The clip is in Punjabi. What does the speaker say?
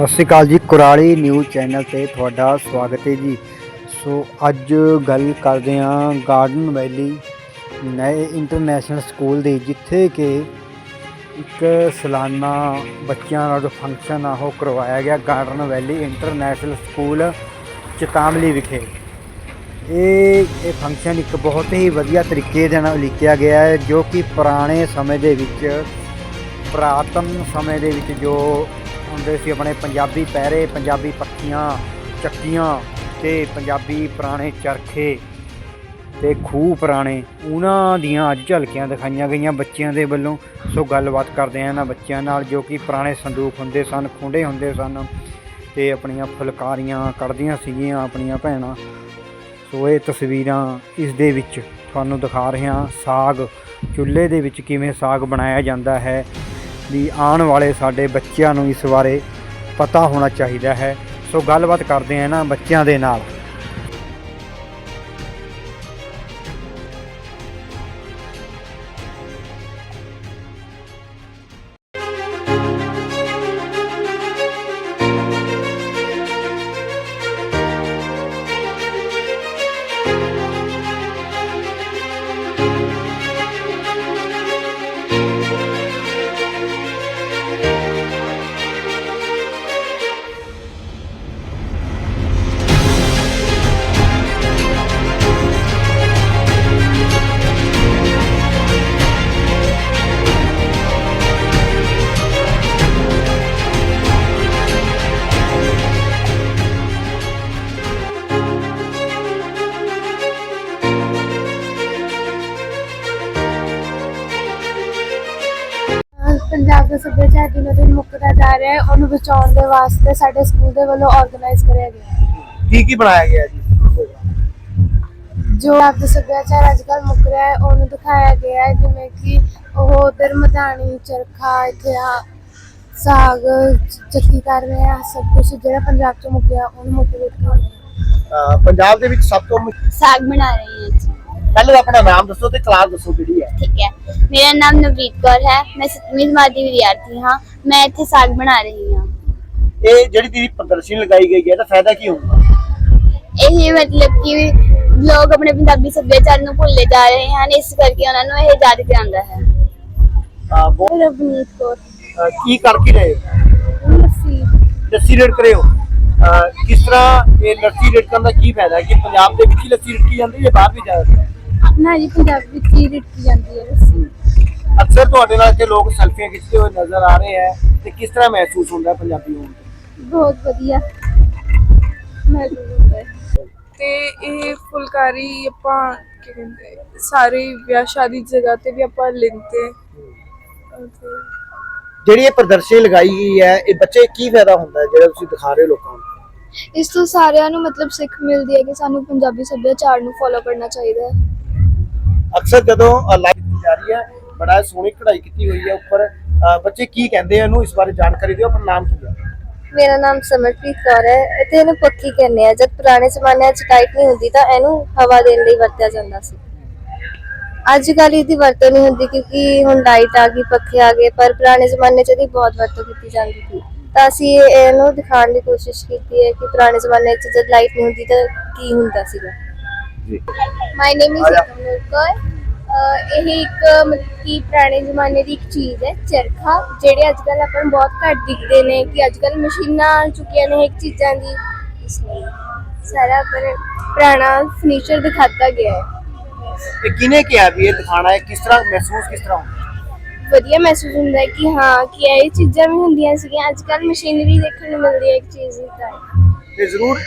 ਸਤਿ ਸ਼੍ਰੀ ਅਕਾਲ ਜੀ, ਕੁਰਾਲੀ ਨਿਊਜ਼ ਚੈਨਲ ਤੇ ਤੁਹਾਡਾ ਸਵਾਗਤ ਹੈ ਜੀ। ਸੋ ਅੱਜ ਗੱਲ ਕਰਦੇ ਹਾਂ ਗਾਰਡਨ ਵੈਲੀ ਨਏ ਇੰਟਰਨੈਸ਼ਨਲ ਸਕੂਲ ਦੀ, ਜਿੱਥੇ ਕਿ ਇੱਕ ਸਾਲਾਨਾ ਬੱਚਿਆਂ ਦਾ ਜੋ ਫੰਕਸ਼ਨ ਆ, ਉਹ ਕਰਵਾਇਆ ਗਿਆ garden valley international school Chatamali ਵਿਖੇ। ਇਹ ਇਹ ਫੰਕਸ਼ਨ ਇੱਕ ਬਹੁਤ ਹੀ ਵਧੀਆ ਤਰੀਕੇ ਦੇ ਨਾਲ ਲਿਖਿਆ ਗਿਆ ਹੈ, ਜੋ ਕਿ ਪੁਰਾਣੇ ਸਮੇਂ ਦੇ ਵਿੱਚ, ਪੁਰਾਤਨ ਸਮੇਂ ਦੇ ਵਿੱਚ ਜੋ ਹੁੰਦੇ ਸੀ ਆਪਣੇ ਪੰਜਾਬੀ ਪਹਿਰੇ, ਪੰਜਾਬੀ ਪੱਖੀਆਂ, ਚੱਕੀਆਂ ਤੇ ਪੰਜਾਬੀ ਪੁਰਾਣੇ ਚਰਖੇ ਤੇ ਖੂਹ ਪੁਰਾਣੇ। ਉਹਨਾਂ ਦੀਆਂ ਅੱਜ ਝਲਕੀਆਂ ਦਿਖਾਈਆਂ ਗਈਆਂ ਬੱਚਿਆਂ ਦੇ ਵੱਲੋਂ। ਸੋ ਗੱਲਬਾਤ ਕਰਦੇ ਆ ਨਾ ਬੱਚਿਆਂ ਨਾਲ ਜੋ ਕਿ ਪੁਰਾਣੇ ਸੰਦੂਕ ਹੁੰਦੇ ਸਨ, ਖੁੰਡੇ ਹੁੰਦੇ ਸਨ ਤੇ ਆਪਣੀਆਂ ਫੁਲਕਾਰੀਆਂ ਕੱਢਦੀਆਂ ਸੀਗੀਆਂ ਆਪਣੀਆਂ ਭੈਣਾਂ। ਸੋ ਇਹ ਤਸਵੀਰਾਂ ਇਸ ਦੇ ਵਿੱਚ ਤੁਹਾਨੂੰ ਦਿਖਾ ਰਹੇ ਹਾਂ ਸਾਗ। ਚੁੱਲ੍ਹੇ ਦੇ ਵਿੱਚ ਕਿਵੇਂ ਸਾਗ ਬਣਾਇਆ ਜਾਂਦਾ ਹੈ ਵੀ ਆਉਣ ਵਾਲੇ ਸਾਡੇ ਬੱਚਿਆਂ ਨੂੰ ਇਸ ਬਾਰੇ ਪਤਾ ਹੋਣਾ ਚਾਹੀਦਾ ਹੈ। ਸੋ ਗੱਲਬਾਤ ਕਰਦੇ ਹਾਂ ਨਾ ਬੱਚਿਆਂ ਦੇ ਨਾਲ। ਦਾ ਸੱਭਿਆਚਾਰ ਦਿਨੋਂ ਦਿਨ ਮੁੱਕਦਾ ਜਾ ਰਿਹਾ ਹੈ ਉਹਨੂੰ ਬਚਾਉਣ ਦੇ ਵਾਸਤੇ ਸਾਡੇ ਸਕੂਲ ਦੇ ਵੱਲੋਂ ਆਰਗੇਨਾਈਜ਼ ਕਰਿਆ ਗਿਆ ਹੈ। ਕੀ ਕੀ ਬਣਾਇਆ ਗਿਆ ਜੀ? ਜੋ ਆਪ ਦਾ ਸੱਭਿਆਚਾਰ ਅੱਜ ਕੱਲ੍ਹ ਮੁੱਕ ਰਿਹਾ ਹੈ ਉਹਨੂੰ ਦਿਖਾਇਆ ਗਿਆ ਹੈ ਜਿਵੇਂ ਕਿ ਉਹ ਉਧਰ ਮਧਾਣੀ ਚਰਖਾ ਇੱਥੇ ਆ ਸਾਗ ਚੱਕੀ ਕਰ ਰਹੇ ਆ ਸਭ ਕੁਝ ਜਿਹੜਾ ਪੰਜਾਬ ਚ ਮੁੱਕਿਆ ਉਹਨੂੰ ਮੋਟੀਵੇਟ ਕਰ ਰਹੇ ਆ। ਅਹ ਪੰਜਾਬ ਦੇ ਵਿੱਚ ਸਭ ਤੋਂ ਮ- ਸਾਗ ਬਣਾ ਰਹੀ ਹਾਂ ਜੀ। ਪਹਿਲਾਂ ਆਪਣਾ ਨਾਮ ਦੱਸੋ ਤੇ ਕਲਾਸ ਦੱਸੋ ਕਿਹੜੀ ਹੈ। ਠੀਕ ਹੈ। ਮੇਰਾ ਨਾਮ ਨਵਰੀਤ ਕੌਰ ਹੈ। ਮੈਂ 7ਵੀਂ ਜਮਾਤ ਦੀ ਵਿਦਿਆਰਥੀ ਹਾਂ। ਮੈਂ ਇੱਥੇ ਸਾਗ ਬਣਾ ਰਹੀ ਹਾਂ। ਇਹ ਜਿਹੜੀ ਤੇਰੀ ਪ੍ਰਦਰਸ਼ਨੀ ਲਗਾਈ ਗਈ ਹੈ ਤਾਂ ਫਾਇਦਾ ਕੀ ਹੋਊਗਾ? ਇਹ ਮਤਲਬ ਕਿ ਲੋਕ ਆਪਣੇ ਪੰਜਾਬੀ ਸੱਭਿਆਚਾਰ ਨੂੰ ਭੁੱਲਦੇ ਜਾ ਰਹੇ ਹਨ। ਇਸ ਕਰਕੇ ਉਹਨਾਂ ਨੂੰ ਇਹ ਯਾਦ ਕਰਾਉਂਦਾ ਹੈ। ਅਹ ਬਹੁਤ- ਰਵਨੀਤ ਕੌਰ। ਅਹ ਕੀ ਕਰ ਕੀ ਰਹੇ ਹੋ? ਲੱਸੀ। ਲੱਸੀ ਰੇਡ ਰਹੇ ਹੋ। ਅਹ ਕਿਸ ਤਰ੍ਹਾਂ ਇਹ ਲੱਸੀ ਰੇਡਣ ਦਾ ਕੀ ਫਾਇਦਾ ਹੈ? ਕਿ ਪੰਜਾਬ ਦੇ ਵਿੱਚ ਹੀ ਲੱਸੀ ਰੇਡਕੀ ਜਾਂਦੀ ਹੈ ਜਾਂ ਬਾਹਰ ਵੀ ਜਾਂਦੀ ਹੈ? ਨਾ ਜੀ ਪੰਜਾਬ ਵਿੱਚ ਹੀ ਰਿੱਟੀ ਜਾਂਦੀ ਹੈ ਲੱਸੀ ਅਕਸਰ ਤੁਹਾਡੇ ਨਾਲ ਇੱਥੇ ਲੋਕ ਸੈਲਫੀਆਂ ਖਿੱਚਦੇ ਹੋਏ ਨਜ਼ਰ ਆ ਰਹੇ ਹੈ ਤੇ ਕਿਸ ਤਰ੍ਹਾਂ ਮਹਿਸੂਸ ਹੁੰਦਾ ਹੈ ਪੰਜਾਬੀ ਹੋਣ ਤੇ? ਬਹੁਤ ਵਧੀਆ। ਮਹਿਸੂਸ ਹੁੰਦਾ ਹੈ। ਤੇ ਇਹ ਫੁਲਕਾਰੀ ਆਪਾਂ ਕੀ ਕਹਿੰਦੇ ਸਾਰੇ ਵਿਆਹ ਸ਼ਾਦੀ ਜਗ੍ਹਾ ਤੇ ਵੀ ਆਪਾਂ ਲੈਂਦੇ। ਹਾਂ। ਤੇ ਜਿਹੜੀ ਇਹ ਪ੍ਰਦਰਸ਼ਨੀ ਲਗਾਈ ਗਈ ਹੈ ਇਹ ਬੱਚੇ ਕੀ ਫਾਇਦਾ ਹੁੰਦਾ ਹੈ ਜਿਹੜਾ ਤੁਸੀਂ ਦਿਖਾ ਰਹੇ ਹੋ ਲੋਕਾਂ ਨੂੰ? ਇਸ ਤੋਂ ਸਾਰਿਆਂ ਨੂੰ ਮਤਲਬ ਸਿੱਖ ਮਿਲਦੀ ਹੈ ਕਿ ਸਾਨੂੰ ਪੰਜਾਬੀ ਸੱਭਿਆਚਾਰ ਨੂੰ ਫੋਲੋ ਕਰਨਾ ਚਾਹੀਦਾ ਹੈ। ਅਕਸਰ ਜਦੋਂ ਲਾਈਵ ਕੀਤੀ ਜਾ ਰਹੀ ਹੈ, ਬੜਾ ਸੋਹਣੀ ਕਢਾਈ ਕੀਤੀ ਹੋਈ ਹੈ ਉੱਪਰ ਬੱਚੇ ਕੀ ਕਹਿੰਦੇ ਆ ਇਹਨੂੰ ਇਸ ਬਾਰੇ ਜਾਣਕਾਰੀ ਦਿਓ, ਆਪਣਾ ਨਾਮ ਕੀ ਹੈ? ਮੇਰਾ ਨਾਮ ਸਮਰਪ੍ਰੀਤ ਕੌਰ ਹੈ, ਇੱਥੇ ਇਹਨੂੰ ਪੱਖੀ ਕਹਿੰਦੇ ਆ ਜਦ ਪੁਰਾਣੇ ਜ਼ਮਾਨਿਆਂ 'ਚ ਟਾਈਟ ਨਹੀਂ ਹੁੰਦੀ ਤਾਂ ਇਹਨੂੰ ਹਵਾ ਦੇਣ ਲਈ ਵਰਤਿਆ ਜਾਂਦਾ ਸੀ। ਅੱਜ ਕੱਲ੍ਹ ਇਹਦੀ ਵਰਤੋਂ ਨਹੀਂ ਹੁੰਦੀ ਕਿਉਂਕਿ ਹੁਣ ਲਾਈਟ ਆ ਗਈ, ਪੱਖੇ ਆ ਗਏ, ਪਰ ਪੁਰਾਣੇ ਜ਼ਮਾਨੇ 'ਚ ਇਹਦੀ ਬਹੁਤ ਵਰਤੋਂ ਕੀਤੀ ਜਾਂਦੀ ਸੀ। ਤਾਂ ਅਸੀਂ ਇਹਨੂੰ ਦਿਖਾਉਣ ਦੀ ਕੋਸ਼ਿਸ਼ ਕੀਤੀ ਹੈ ਕਿ ਪੁਰਾਣੇ ਜ਼ਮਾਨੇ 'ਚ ਜਦ ਲਾਈਟ ਨਹੀਂ ਹੁੰਦੀ ਤਾਂ ਕੀ ਹੁੰਦਾ ਸੀਗਾ? ਜੀ। ਮਾਈ ਨੇਮ ਇਜ਼ ਆਜਾ। ਕਮਲ ਕੌਰ ਅਹ ਇਹ ਇੱਕ ਮਤਲਬ ਕਿ ਪੁਰਾਣੇ ਜ਼ਮਾਨੇ ਦੀ ਇੱਕ ਚੀਜ਼ ਹੈ ਚਰਖਾ ਜਿਹੜੇ ਅੱਜ ਕੱਲ ਆਪਾਂ ਨੂੰ ਬਹੁਤ ਘੱਟ ਦਿਖਦੇ ਨੇ ਕਿ ਅੱਜ ਕੱਲ ਮਸ਼ੀਨਾਂ ਆ ਚੁੱਕੀਆਂ ਨੇ ਇੱਕ ਚੀਜ਼ਾਂ ਦੀ। ਇਸ ਲਈ ਸਾਰਾ ਪਰ ਪੁਰਾਣਾ ਫਰਨੀਚਰ ਦਿਖਾਤਾ ਗਿਆ ਹੈ। ਇਹ ਕਿਹਨੇ ਕਿਹਾ ਵੀ ਇਹ ਦਿਖਾਣਾ ਹੈ? ਕਿਸ ਤਰ੍ਹਾਂ ਮਹਿਸੂਸ ਕਿਸ ਤਰ੍ਹਾਂ ਹੁੰਦਾ? ਵਧੀਆ ਮਹਿਸੂਸ ਹੁੰਦਾ ਹੈ ਕਿ ਹਾਂ ਕਿ ਇਹ ਚੀਜ਼ਾਂ ਵੀ ਹੁੰਦੀਆਂ ਸੀਗੀਆਂ। ਅੱਜ ਕੱਲ ਮਸ਼ੀਨਰੀ ਦੇਖਣ ਨੂੰ ਮਿਲਦੀ ਹੈ ਇੱਕ ਚੀਜ਼ ਦੀ ਤਾਂ। ਤੇ ਜ਼ਰੂਰ